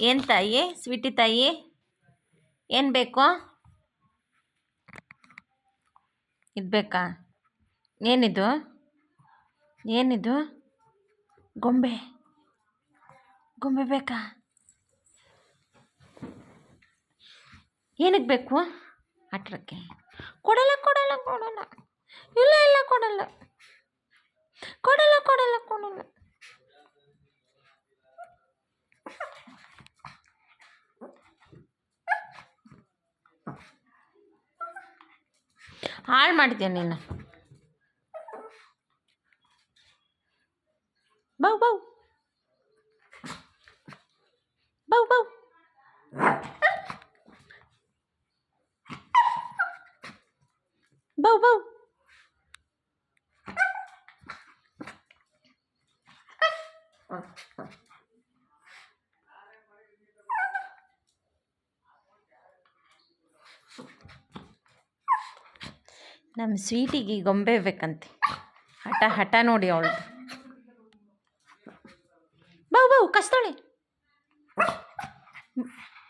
ಏನು ತಾಯಿ? ಸ್ವೀಟಿ ತಾಯಿ? ಏನು ಬೇಕು? ಇದು ಬೇಕಾ? ಏನಿದು? ಏನಿದು? ಗೊಂಬೆ. ಗೊಂಬೆ ಬೇಕಾ? ಏನಕ್ಕೆ ಬೇಕು? ಆಟಕ್ಕೆ ಕೊಡಲ್ಲ ಕೊಡಲ್ಲ ಕೊಡಲ್ಲ. ಇಲ್ಲ ಇಲ್ಲ, ಕೊಡಲ್ಲ. ಕೊಡಲ್ಲ ಕೊಡಲ್ಲ ಕೊಡಲ್ಲ. ಹಾಳು ಮಾಡಿದ್ಯಾ ನೀನು? ಬೌ ಬೌ. ಬೌ ಬೌ. ಬೌ ಬೌ. ನಮ್ಮ ಸ್ವೀಟಿಗೆ ಗೊಂಬೆ ಬೇಕಂತೆ ಹಠ ಹಠ ನೋಡಿ ಅವಳು ಬಾವು ಬಾವು ಕಸ್ತಳೆ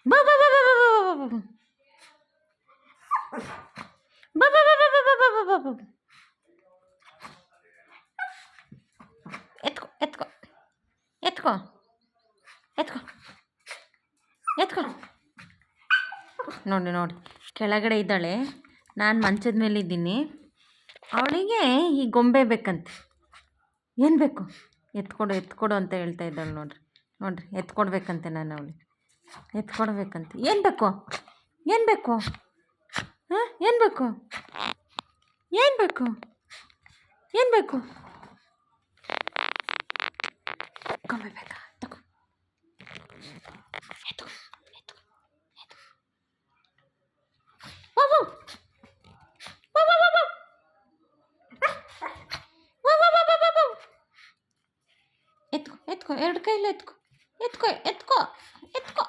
ಬೌ ಬೌ ಬೌ ಬೌ ಬೌ ಬೌ ಬೌ ಬೌ ಬೌ ಬೌ ಬೌ ಬೌ ಬೌ ಎತ್ಕೊ ಎತ್ಕೊ ಎತ್ಕೊ ಎತ್ಕೊ ಎತ್ಕೊ ನೋಡಿ ನೋಡಿ ಕೆಳಗಡೆ ಇದ್ದಾಳೆ ನಾನು ಮಂಚದ ಮೇಲೆ ಇದ್ದೀನಿ. ಅವಳಿಗೆ ಈ ಗೊಂಬೆ ಬೇಕಂತೆ. ಏನು ಬೇಕು? ಎತ್ಕೊಡು ಎತ್ಕೊಡು ಅಂತ ಹೇಳ್ತಾ ಇದ್ದಾಳೆ ನೋಡ್ರಿ. ನೋಡ್ರಿ, ಎತ್ಕೊಡ್ಬೇಕಂತೆ ನಾನು ಅವಳಿಗೆ. ಎತ್ಕೊಡ್ಬೇಕಂತೆ. ಏನು ಬೇಕು? ಏನು ಬೇಕು? ಹಾಂ, ಏನು ಬೇಕು? ಏನು ಬೇಕು? ಏನು ಬೇಕು? ಗೊಂಬೆ ಬೇಕಾ. ಎತ್ಕೊ, ಎರಡು ಕೈಲಿ ಎತ್ಕೊ. ಎತ್ಕೊ ಎತ್ಕೊ ಎತ್ಕೊ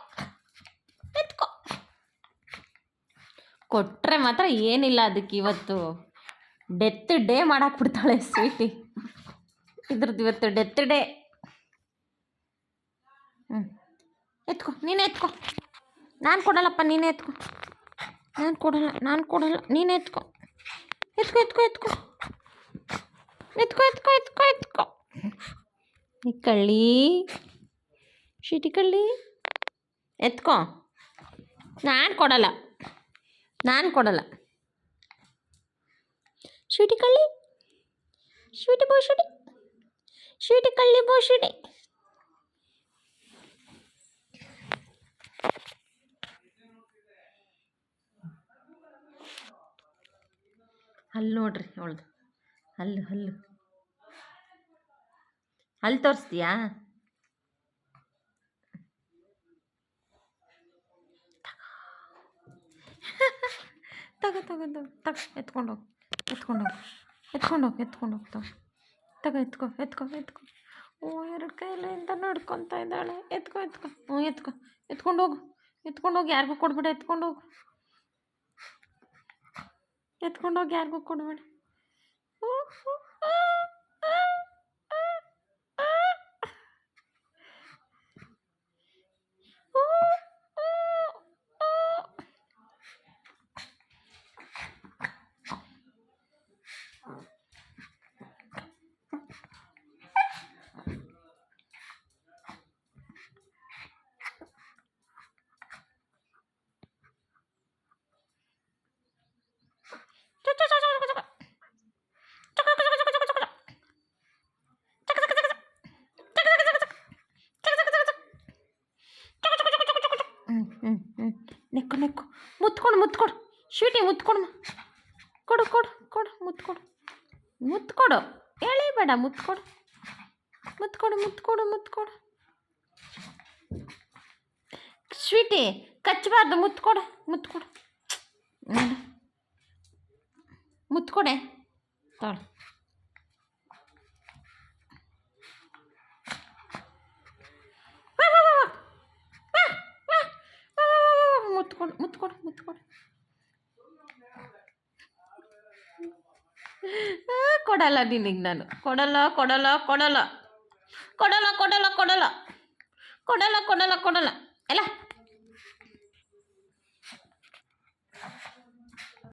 ಎತ್ಕೊ. ಕೊಟ್ಟರೆ ಮಾತ್ರ ಏನಿಲ್ಲ ಅದಕ್ಕೆ ಇವತ್ತು. ಡೆತ್ ಡೇ ಮಾಡಾಕ್ಬಿಡ್ತಾಳೆ ಸ್ವೀಟಿ ಇದ್ರದ್ದು ಇವತ್ತು ಡೆತ್ ಡೇ ಹ್ಞೂ ಎತ್ಕೊ, ನೀನೇ ಎತ್ಕೊ. ನಾನು ಕೊಡಲ್ಲಪ್ಪ, ನೀನೇ ಎತ್ಕೊ. ನಾನು ಕೊಡಲ್ಲ ನಾನು ಕೊಡಲ್ಲ, ನೀನೇ ಎತ್ಕೊ. ಎತ್ಕೊ ಎತ್ಕೊ ಎತ್ಕೊ. ಎತ್ಕೊ ಎತ್ಕೊ ಎತ್ಕೊ ಎತ್ಕೊ. ಈ ಕಳ್ಳಿ ಶೀಟಿ ಕಳ್ಳಿ ಎತ್ಕೊ. ನಾನು ಕೊಡಲ್ಲ. ನಾನು ಕೊಡಲ್ಲ. ಶೀಟಿ ಕಳ್ಳಿ ಶೀಟಿ ಬೋ ಶೀಟಿ ಕಳ್ಳಿ ಹಲ್ಲು ನೋಡ್ರಿ ಅವಳ್ದು. ಹಲ್ಲು ಹಲ್ಲು ಅಲ್ಲಿ ತೋರಿಸ್ತೀಯಾ? ತಗೋ. ತಗೋ ತಗೋ ತಗೋ. ಎತ್ಕೊಂಡೋಗಿ ಎತ್ಕೊಂಡು ಹೋಗಿ. ಎತ್ಕೊಂಡು ತಗೋ. ತಗೋ, ಎತ್ಕೊ, ಎತ್ಕೋ, ಎತ್ಕೊ. ಓ, ಎರಡು ಇಂದ ನಡ್ಕೊತಾ ಇದ್ದಾಳೆ. ಎತ್ಕೊ ಎತ್ಕೊ. ಹ್ಞೂ ಎತ್ಕೊ. ಎತ್ಕೊಂಡೋಗು ಎತ್ಕೊಂಡೋಗಿ ಯಾರಿಗೂ ಕೊಡ್ಬೇಡ. ಎತ್ಕೊಂಡು ಹೋಗಿ. ಯಾರಿಗೂ ಕೊಡ್ಬೇಡ. ಹ್ಞೂ ಹ್ಞೂ ಹ್ಞೂ ನೆಕ್ಕು ನೆಕ್ಕು. ಮುತ್ಕೊಡು ಮುತ್ಕೊಡು ಸ್ವೀಟಿ ಮುತ್ಕೊಂಡು ಕೊಡು ಕೊಡು ಕೊಡು ಮುತ್ಕೊಡು ಮುತ್ಕೊಡು ಎಳಿಬೇಡ ಮುತ್ಕೊಡು ಮುತ್ಕೊಡು ಮುತ್ಕೊಡು ಮುತ್ಕೊಡು ಸ್ವೀಟಿ, ಕಚ್ಚಬಾರ್ದು ಮುತ್ಕೊಡು ಮುತ್ಕೊಡು ಮುತ್ಕೊಡೆ ತಾಳು. ಮುತ್ಕೊಡು ಮುತ್ಕೊಡು ಮುತ್ಕೊಡು ಆ, ಕೊಡಲ್ಲ ನಿನಗೆ ನಾನು ಕೊಡಲ್ಲ ಕೊಡಲ್ಲ ಕೊಡಲ್ಲ ಕೊಡಲ್ಲ ಕೊಡಲ್ಲ ಕೊಡಲ್ಲ ಕೊಡಲ್ಲ ಕೊಡಲ್ಲ ಕೊಡಲ್ಲ ಎಲ್ಲ